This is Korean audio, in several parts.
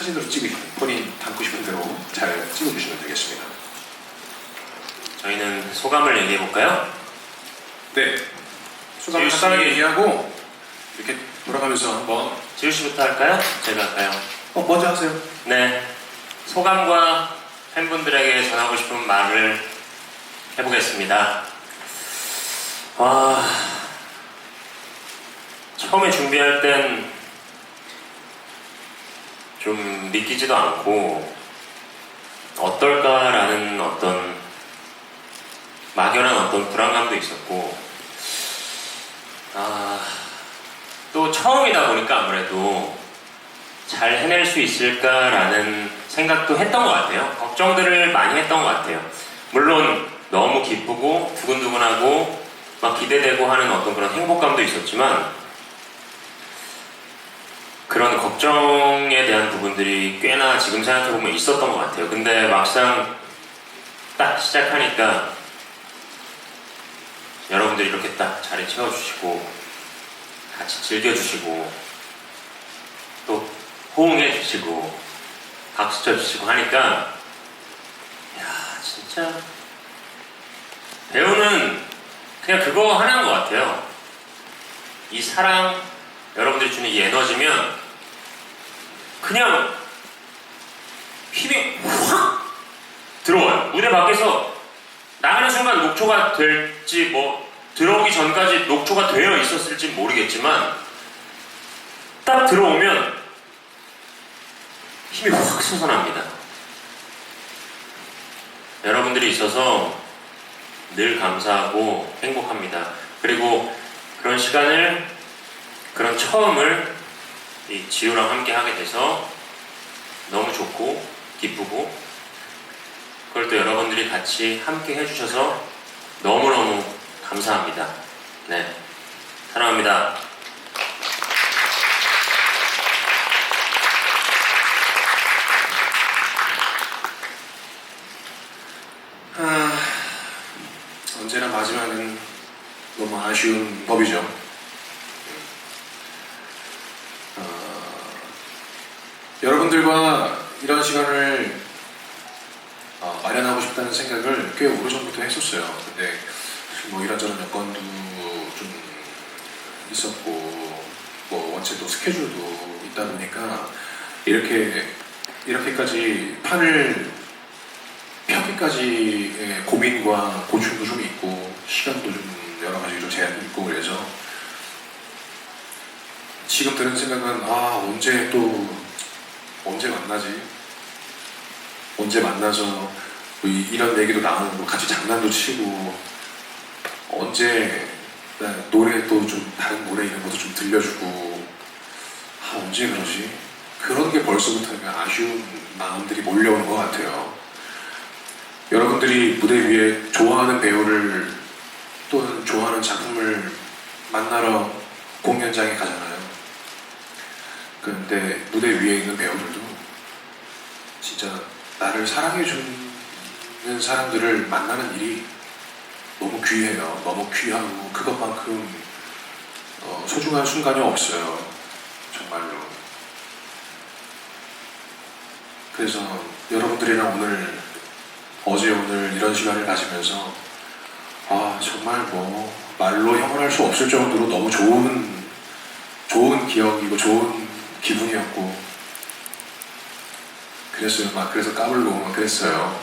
사진으로 찍으시면 본인 담고 싶은 대로 잘 찍어주시면 되겠습니다. 저희는 소감을 얘기해 볼까요? 네. 씨. 간단하게 얘기하고 이렇게 돌아가면서 한번 지우 씨부터 할까요? 제가 할까요? 어, 먼저 하세요. 네. 소감과 팬분들에게 전하고 싶은 말을 해보겠습니다. 와. 처음에 준비할 땐 좀 믿기지도 않고 어떨까라는 어떤 막연한 어떤 불안감도 있었고 아, 또 처음이다 보니까 아무래도 잘 해낼 수 있을까라는 생각도 했던 것 같아요. 걱정들을 많이 했던 것 같아요. 물론 너무 기쁘고 두근두근하고 막 기대되고 하는 어떤 그런 행복감도 있었지만 그런 걱정에 대한 부분들이 꽤나 지금 생각해보면 있었던 것 같아요. 근데 막상 딱 시작하니까 여러분들이 이렇게 딱 자리 채워주시고 같이 즐겨주시고 또 호응해 주시고 박수 쳐 주시고 하니까 야 진짜 배우는 그냥 그거 하나인 것 같아요. 이 사랑 여러분들이 주는 이 에너지면 그냥 힘이 확 들어와요. 무대 밖에서 나가는 순간 녹초가 될지 뭐 들어오기 전까지 녹초가 되어 있었을지 모르겠지만 딱 들어오면 힘이 확 솟아납니다. 여러분들이 있어서 늘 감사하고 행복합니다. 그리고 그런 시간을, 그런 처음을 이 지우랑 함께 하게 돼서 너무 좋고 기쁘고 그걸 또 여러분들이 같이 함께 해주셔서 너무너무 감사합니다. 네. 사랑합니다. 아, 언제나 마지막은 너무 아쉬운 법이죠. 어, 여러분들과 이런 시간을 어, 마련하고 싶다는 생각을 꽤 오래전부터 했었어요. 근데 뭐 이런저런 여건도 좀 있었고 뭐 원체 또 스케줄도 있다 보니까 이렇게 이렇게까지 판을 펴기까지의 고민과 고충도 좀 있고 시간도 좀 여러 가지 좀 제약이 있고 그래서 지금 드는 생각은 아 언제 또 언제 만나지 언제 만나서 뭐 이- 이런 얘기도 나누고 같이 장난도 치고 언제 나 노래 또 좀 다른 노래 이런 것도 좀 들려주고 아 언제 그러지 그런 게 벌써부터 아쉬운 마음들이 몰려오는 것 같아요. 여러분들이 무대 위에 좋아하는 배우를 또는 좋아하는 작품을 만나러 공연장에 가잖아요. 그런데 무대 위에 있는 배우들도 진짜 나를 사랑해주는 사람들을 만나는 일이 너무 귀해요. 너무 귀하고 그것만큼 어, 소중한 순간이 없어요. 정말로. 그래서 여러분들이랑 오늘 어제 오늘 이런 시간을 가지면서 아 정말 뭐 말로 형언할 수 없을 정도로 너무 좋은 좋은 기억이고 좋은 기분이었고. 그랬어요. 막 그래서 까불고 막 그랬어요.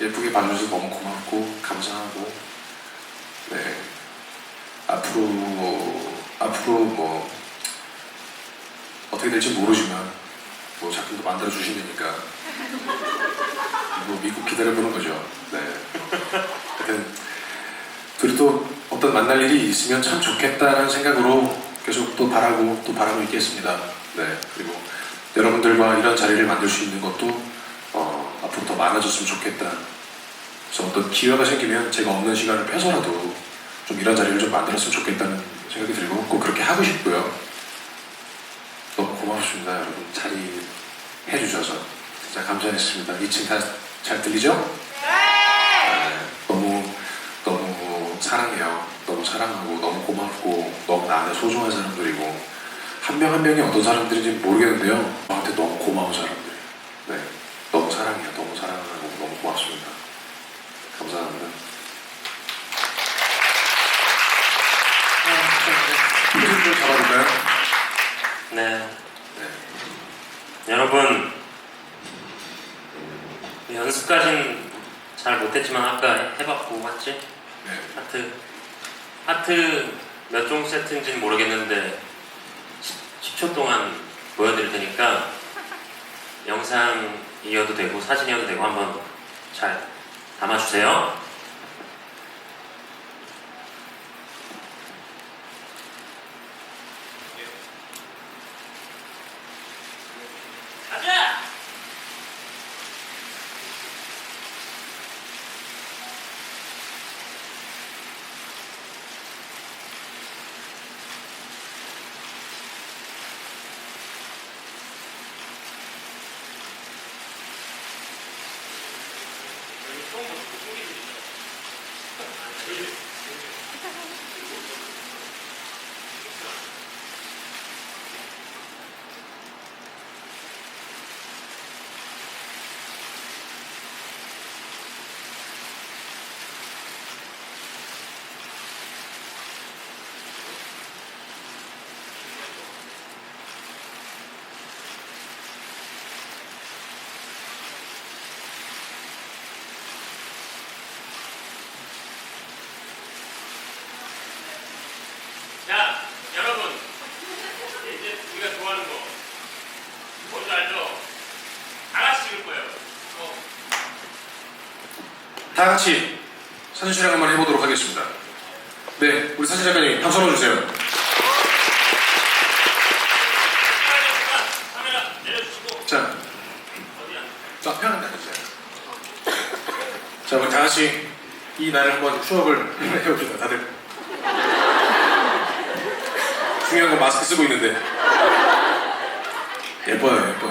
예쁘게 봐줘서 너무 고맙고 감사하고. 네. 앞으로 앞으로 뭐 어떻게 될지 모르지만 뭐 작품도 만들어 주신다니까. 뭐 믿고 기다려보는 거죠. 네. 하여튼 둘이 또 어떤 만날 일이 있으면 참 좋겠다는 생각으로 계속 또 바라고 또 바라고 있겠습니다. 네. 그리고 여러분들과 이런 자리를 만들 수 있는 것도 어, 앞으로 더 많아졌으면 좋겠다. 그래서 어떤 기회가 생기면 제가 없는 시간을 빼서라도 좀 이런 자리를 좀 만들었으면 좋겠다는 생각이 들고 꼭 그렇게 하고 싶고요. 너무 고맙습니다, 여러분. 자리 해주셔서 진짜 감사했습니다. 2층 다 잘 들리죠? 네. 너무 너무 사랑하고 너무 고맙고 너무 나한테 소중한 사람들이고 한 명 한 명이 어떤 사람들인지 모르겠는데요. 저한테 너무 고마운 사람들. 네, 너무 사랑해요. 너무 사랑하고 너무 고맙습니다. 감사합니다. 표정 좀 잡아볼까요? 네. 네. 여러분 연습까진 잘 못했지만 아까 해봤고 맞지? 네. 하트 하트 몇 종 세트인지는 모르겠는데 10, 초 동안 보여드릴 테니까 영상이어도 되고 사진이어도 되고 한번 잘 담아주세요. 가자! 자, 여러분. 이제 우리가 좋아하는 거. 뭔지 알죠? 다 같이 찍을 거예요. 어. 다 같이 사진 촬영 한번 해보도록 하겠습니다. 네, 우리 사진 작가님 박수 한번 주세요. 자? 자 편한데 앉으세요. 자, 우리 다 같이 이 날을 한번 추억을 해봅시다. 다들 중요한 건 마스크 쓰고 있는데 예뻐요, 예뻐요.